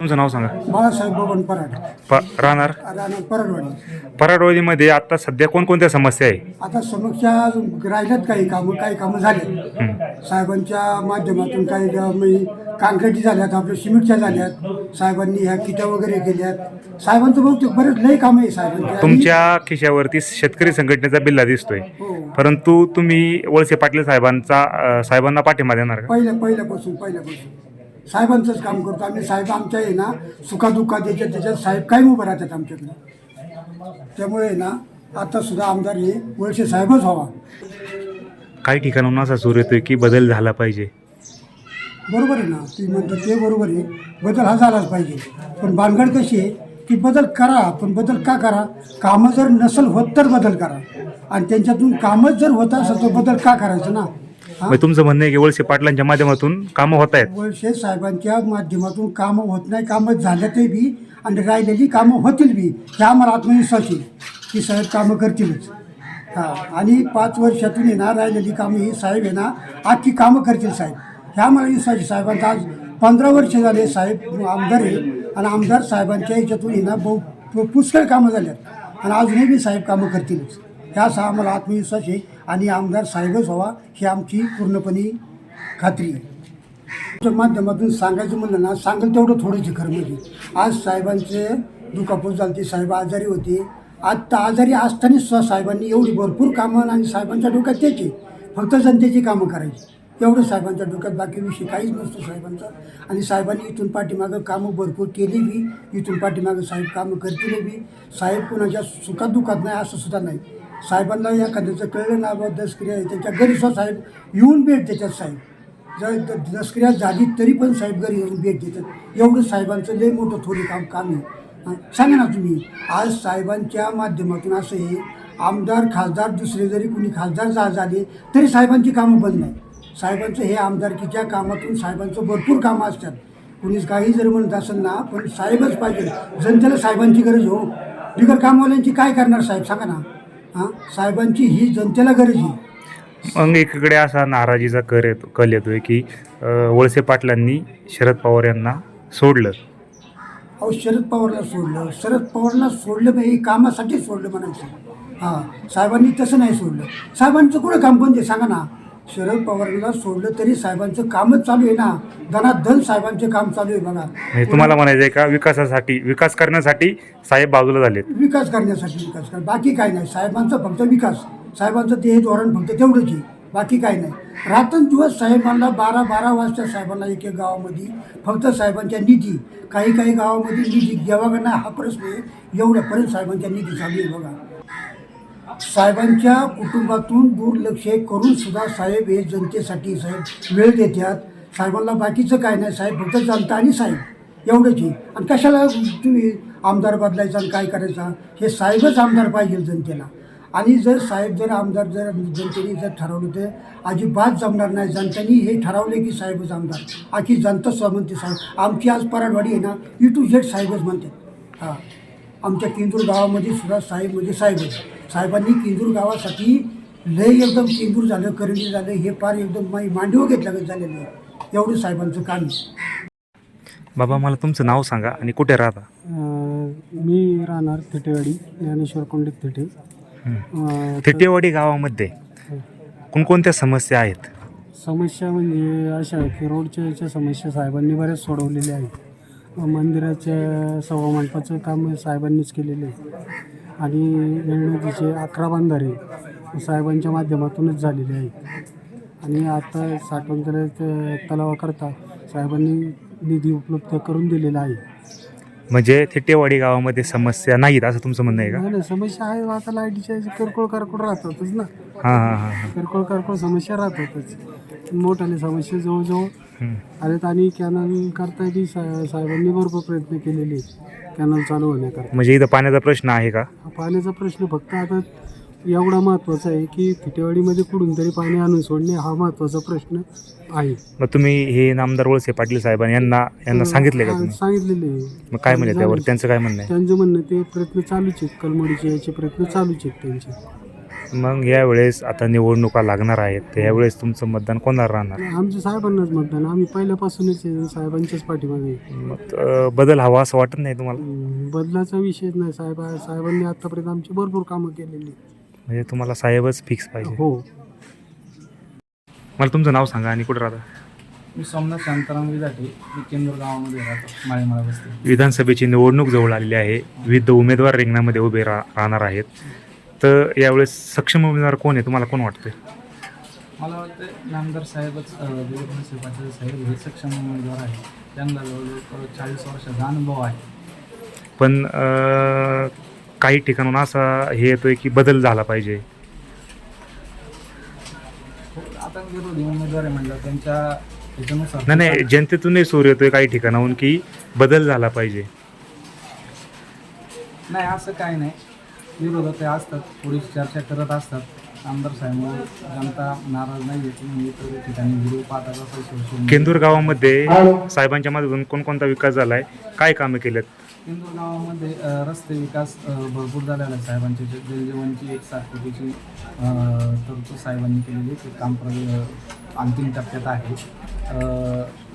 तुमचं नाव सांगा. बाळासाहेब बबन पराड प राहणार? राहणार परडवाडी पराडवाडीमध्ये आता सध्या कोणकोणत्या समस्या आहे? आता समस्या राहिल्यात काही कामं काही कामं झाले. साहेबांच्या माध्यमातून काही म्हणजे काँक्रिटी झाल्यात आपल्या सिमेंटच्या झाल्यात साहेबांनी ह्या किटा वगैरे केल्यात. साहेबांचं बहुतेक बरेच लई कामं आहे साहेबांची आणि- तुमच्या खिशावरती शेतकरी संघटनेचा बिल्ला दिसतोय. हो. परंतु तुम्ही वळसे पाटील साहेबांचा अं, साहेबांना पाठिंबा देणार का? पहिल्या पहिल्यापासून पहिल्यापासून. साहेबांचंच काम करतो. आम्ही साहेब आमच्या आहे ना सुखादुःखात याच्यात त्याच्यात साहेब कायम उभं राहतात आमच्याकडे. त्यामुळे आहे ना आता सुद्धा आमदार हे वळसे साहेबच व्हावा. काही ठिकाणाहून असा सूर येतोय की बदल झाला पाहिजे. बरोबर आहे ना? ती म्हणतात ते बरोबर आहे. बदल हा झालाच पाहिजे. पण भानगड कशी आहे की बदल करा पण बदल का करा? कामं जर नसल होत तर बदल करा. आणि त्यांच्यातून कामच जर होत असेल तर बदल का करायचं ना? हा? मग तुमचं म्हणणं आहे की वळसे पाटलांच्या माध्यमातून कामं होत आहेत. वळसे साहेबांच्या माध्यमातून कामं होत नाही कामं झाल्या ते बी आणि राहिलेली कामं होतील बी हे आम्हाला आत्मविश्वास आहे की साहेब कामं करतीलच. हां. आणि पाच वर्षातून ना राहिलेली कामं ही साहेब आहे ना आजची कामं करतील साहेब. हे साहेबांचा आज पंधरा वर्ष झाले साहेब आमदार आहे. आणि आमदार साहेबांच्या याच्यातून आहे ना बहु पुष्कळ कामं झाल्यात आणि अजूनही बी साहेब कामं करतीलच. ह्या आम्हाला आत्मविश्वास आहे आणि आमदार साहेबच व्हावा ही आमची पूर्णपणे खात्री आहे. च्या माध्यमातून सांगायचं म्हणलं ना सांगेल तेवढं थोडंच खरं म्हणजे. आज साहेबांचे दुखापत झाली साहेब आजारी होते. आत्ता आजारी असताना सुद्धा साहेबांनी एवढी भरपूर कामं आणि साहेबांच्या डोक्यात त्याची फक्त जनतेची कामं करायची. एवढं साहेबांच्या डोक्यात बाकी विषय काहीच नसतो साहेबांचा. आणि साहेबांनी इथून पाठीमागं कामं भरपूर केली बी. इथून पाठीमागं साहेब कामं करतील बी. साहेब कुणाच्या सुखात दुखात नाही असं सुद्धा नाही. साहेबांना एखाद्याचं कळलं ना बाबा दसक्रिया आहे त्यांच्या घरी सुद्धा साहेब येऊन भेट देतात साहेब. जर दसक्रिया झाली तरी पण साहेब घरी येऊन भेट देतात. एवढं साहेबांचं लय मोठं थोडी काम काम आहे. सांगा ना तुम्ही आज साहेबांच्या माध्यमातून असं आहे आमदार खासदार दुसरे जरी कुणी खासदार जा झाले तरी साहेबांची कामं बंद नाही साहेबांचं हे आमदारकीच्या कामातून साहेबांचं भरपूर कामं असतात. कुणीच काही जरी म्हणत असेल ना पण साहेबच पाहिजे. जनतेला साहेबांची गरज हो. बिगर कामवाल्यांची काय करणार साहेब? सांगा ना. हां? साहेबांची ही जनतेला गरज आहे. मग एकीकडे असा नाराजीचा कर येतो कल येतोय की अं, वळसे पाटलांनी शरद पवार यांना सोडलं. अहो शरद पवारला सोडलं. शरद पवारला सोडलं नाही कामासाठी सोडलं म्हणायचं. हां साहेबांनी तसं नाही सोडलं. साहेबांचं कुठं काम बंद आहे? सांगा ना. शरद पवारला सोडलं तरी साहेबांचं कामच चालू आहे ना. धनाधन साहेबांचे काम चालू आहे बघा. म्हणजे तुम्हाला म्हणायचं आहे का विकासासाठी विकास करण्यासाठी साहेब बाजूला झालेत? विकास करण्यासाठी विकास कर बाकी काय नाही. साहेबांचा फक्त विकास. साहेबांचं ते धोरण फक्त तेवढंच आहे. बाकी काय नाही. रात्रंदिवस साहेबांना बारा बारा वाजता साहेबांना एक एक गावामध्ये फक्त साहेबांच्या निधी काही काही गावामध्ये निधी नाही हा प्रश्न आहे. एवढ्यापर्यंत साहेबांच्या निधी चालू आहे बघा. साहेबांच्या कुटुंबातून दुर्लक्ष करून सुद्धा साहेब हे जनतेसाठी साहेब वेळ देतात. साहेबांना बाकीचं काय नाही. साहेब फक्त जनता आणि साहेब. एवढंच आहे. आणि कशाला तुम्ही आमदार बदलायचा आणि काय करायचा? हे साहेबच आमदार पाहिजे जनतेला. आणि जर साहेब जर आमदार जर जनतेने जर ठरवलं तर अजिबात जमणार नाही. जनतेने हे ठरवले की साहेबच आमदार. आखी जनता स्व म्हणते साहेब आमची आज पराडवाडी आहे ना ई टू झेड साहेबच म्हणतात. हां. आमच्या किंदूर गावामध्ये सुद्धा साहेब म्हणजे साहेबच. साहेबांनी किंदूर गावासाठी लय एकदम किंदूर झालं करंडी झालं हे फार एकदम माई मांडीवर घेतल्यागत झालेलं आहे. एवढं साहेबांचं काम आहे. बाबा मला तुमचं नाव सांगा आणि कुठे राहता? अं, मी राहणार थिटेवाडी ज्ञानेश्वर कोंडित थिटे. अं, थिटेवाडी गावामध्ये कोणकोणत्या समस्या आहेत? समस्या म्हणजे अशा आहे की रोडच्या याच्या समस्या साहेबांनी बऱ्याच सोडवलेल्या आहेत. अं, मंदिराच्या सव्वा मंडपाचं काम साहेबांनीच केलेलं आहे. आणि वेळनदीचे अकरा बांधारे साहेबांच्या माध्यमातूनच झालेले आहेत. आणि आता साठवण तलाव- तलावाकरता साहेबांनी निधी उपलब्ध करून दिलेला आहे. म्हणजे थिटेवाडी गावामध्ये समस्या नाहीत असं तुमचं म्हणणं आहे का? नाही नाही समस्या आहे आता लाईटीच्या किरकोळ कारकोळ राहतातच ना. हां हां हां हां. किरकोळ कारकोळ समस्या राहतातच. मोठाले समस्या जवळजवळ. हं. आलेत आणि कॅनल करता बी सा साहेबांनी भरपूर प्रयत्न केलेले आहेत. कॅनल चालू होण्याकरता. म्हणजे इथं पाण्याचा प्रश्न आहे का? हा पाण्याचा प्रश्न फक्त आता एवढा महत्त्वाचा आहे की फिटेवाडीमध्ये कुठून तरी पाणी आणून सोडणे हा महत्त्वाचा प्रश्न आहे. मग तुम्ही हे नामदार वळसे पाटील साहेबांनी यांना यांना सांगितले का तुम्ही? सांगितलेले आहे. मग काय म्हणले त्यावर? त्यांचं काय म्हणणं त्यांचं म्हणणं ते प्रयत्न चालूच आहेत. कलमडीचे याचे प्रयत्न चालूच आहेत त्यांचे. आहे मग यावेळेस आता निवडणुका लागणार आहेत. तर यावेळेस तुमचं मतदान कोणाला राहणार? आमच्या साहेबांनाच मतदान. आम्ही पहिल्यापासूनच आहे, साहेबांच्याच पाठीमागे आहे. मग अं, बदल हवा असं वाटत नाही तुम्हाला? बदलाचा विषयच नाही साहेब साहेबांनी आतापर्यंत आमची भरपूर कामं केलेली आहेत. म्हणजे तुम्हाला साहेबच फिक्स पाहिजे. हो. मला तुमचं नाव सांगा आणि कुठं राहता? मी सोमनाथ शांताराम विजाटे मी केंदूर गावामध्ये राहतो माळीमाळा बसते विधानसभेची निवडणूक जवळ आलेली आहे. विविध उमेदवार रिंगणामध्ये उभे रा राहणार आहेत. तर यावेळेस सक्षम उमेदवार कोण आहे? तुम्हाला कोण वाटतंय? मला वाटतं नामदार साहेबच अ, देवेंद्र पाटील साहेब हे सक्षम उमेदवार आहे त्यांना जवळजवळ चाळीस वर्षाचा अनुभव आहे. पण अं, काही ठिकाणून असा हे येतोय की बदल झाला पाहिजे. आता विरोधी उमेदवार आहे म्हणलं त्यांच्या ह्याच्यानुसार नाही नाही जनतेतूनही सूर येतोय काही ठिकाणाहून की बदल झाला पाहिजे. नाही असं काय नाही. विरोधात ते असतात थोडीशी चर्चा करत असतात. आमदार साहेब जनता नाराज नाही येते म्हणजे इतर ठिकाणी व्हिडिओ पाहतात असं सोशल केंदूर गावामध्ये साहेबांच्या माध्यमातून कोणकोणता विकास झालाय? काय कामं केलेत? इंदूर गावामध्ये रस्ते विकास भरपूर झालेला आहे साहेबांची. जलजीवनची एक सात कोटीची तरतूद साहेबांनी केलेली ते काम प्र अंतिम टप्प्यात आहे.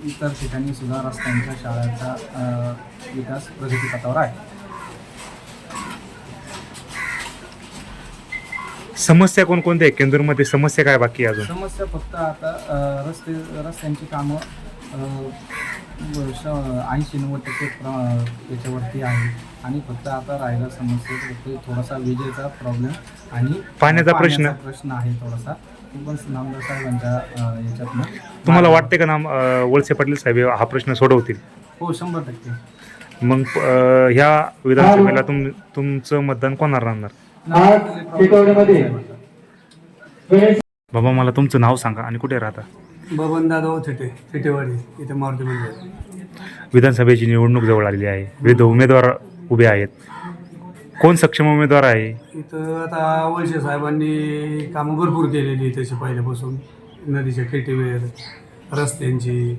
इतर ठिकाणी सुद्धा रस्त्यांच्या शाळांचा विकास प्रगतीपथावर आहे. समस्या कोणकोणत्या आहे केंदूरमध्ये समस्या काय बाकी आहे अजून? समस्या फक्त आता रस्ते रस्त्यांची कामं ऐंशी नव्वद टक्के प्र- याच्यावरती आहे. आणि फक्त आता राहिला समस्या फक्त थोडासा विजेचा प्रॉब्लेम आणि पाण्याचा प्रश्न? प्रश्न आहे थोडासा. तो पण नामदार साहेबांच्या अ, याच्यातनं. तुम्हाला वाटते का ना अं, वळसे पाटील साहेब हा प्रश्न सोडवतील? हो शंभर टक्के. मग अं, ह्या विधानसभेला तुम तुमचं मतदान कोणाला राहणार? बाबा मला तुमचं नाव सांगा. आणि कुठे राहता? बबन दादा थिटे थिटेवाडी इथे मारुती मंदिर. विधानसभेची निवडणूक जवळ आलेली आहे. विविध उमेदवार उभे आहेत. कोण सक्षम उमेदवार आहे? इथं आता वळसे साहेबांनी कामं भरपूर केलेली तशी पहिल्यापासून. नदीच्या खेटीवेर रस्त्यांची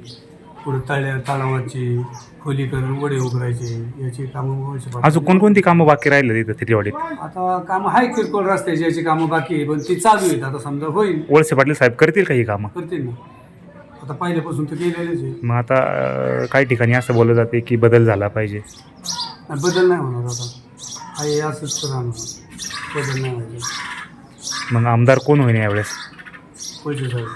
पुढे तळ्या तलावाची खोलीकरण वडे उकरायचे याची कामं वळसे पाटील- अजून कोणकोणती कामं बाकी राहिले तिथं तिथेवाडीत आता कामं आहे किरकोळ रस्त्याची याची कामं बाकी आहे पण ती चालू आहेत. आता समजा होईल. वळसे पाटील साहेब करतील का ही कामं? करतील ना. आता पहिल्यापासून आहे. मग आता अं, काही ठिकाणी असं बोललं जाते की बदल झाला पाहिजे. बदल नाही होणार आता. आहे असंच राहणार. बदल नाही व्हायचे मग आमदार कोण होईल यावेळेस? वळसे साहेब.